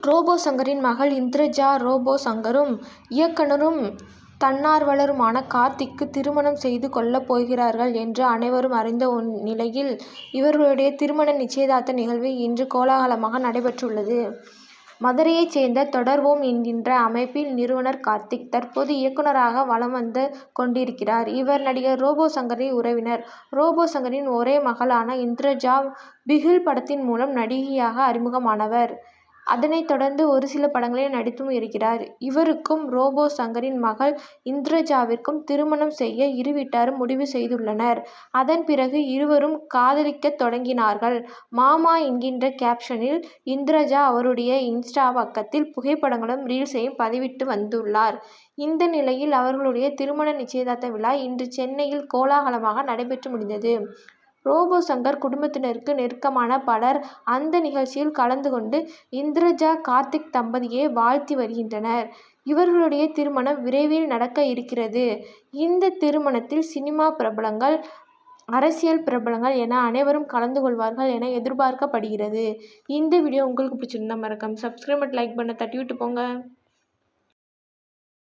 Robot சங்கரின் மகள் Indraja robot சங்கரும் இயக்குனரும் தன்னார்வலருமான கார்த்திக்கு திருமணம் செய்து கொள்ளப் போகிறார்கள் என்று அனைவரும் அறிந்த நிலையில் இவர்களுடைய திருமண நிச்சயதார்த்த நிகழ்வு இன்று கோலாகலமாக நடைபெற்றுள்ளது. மதுரையைச் சேர்ந்த தொடர்வோம் என்கின்ற அமைப்பின் நிறுவனர் கார்த்திக் தற்போது இயக்குனராக வலம் வந்து கொண்டிருக்கிறார். இவர் நடிகர் ரோபோ சங்கரின் உறவினர். ரோபோ சங்கரின் ஒரே மகளான இந்திரஜா பிகில் படத்தின் மூலம் நடிகையாக அறிமுகமானவர். அதனைத் தொடர்ந்து ஒரு சில படங்களில் நடித்தும் இருக்கிறார். இவருக்கும் ரோபோ சங்கரின் மகள் இந்திரஜாவிற்கும் திருமணம் செய்ய இரு வீட்டாரும் முடிவு செய்துள்ளனர். அதன் பிறகு இருவரும் காதலிக்கத் தொடங்கினார்கள். மாமா என்கின்ற கேப்ஷனில் இந்திரஜா அவருடைய இன்ஸ்டா பக்கத்தில் புகைப்படங்களும் ரீல்ஸையும் பதிவிட்டு வந்துள்ளார். இந்த நிலையில் அவர்களுடைய திருமண நிச்சயதார்த்த விழா இன்று சென்னையில் கோலாகலமாக நடைபெற்று முடிந்தது. ரோபோ சங்கர் குடும்பத்தினருக்கு நெருக்கமான பலர் அந்த நிகழ்ச்சியில் கலந்து கொண்டு இந்திரஜா கார்த்திக் தம்பதியை வாழ்த்தி வருகின்றனர். இவர்களுடைய திருமணம் விரைவில் நடக்க இருக்கிறது. இந்த திருமணத்தில் சினிமா பிரபலங்கள் அரசியல் பிரபலங்கள் என அனைவரும் கலந்து கொள்வார்கள் என எதிர்பார்க்கப்படுகிறது. இந்த வீடியோ உங்களுக்கு பிடிச்சிருந்தா மறக்காம சப்ஸ்கிரைப் லைக் பண்ண தட்டி விட்டு போங்க.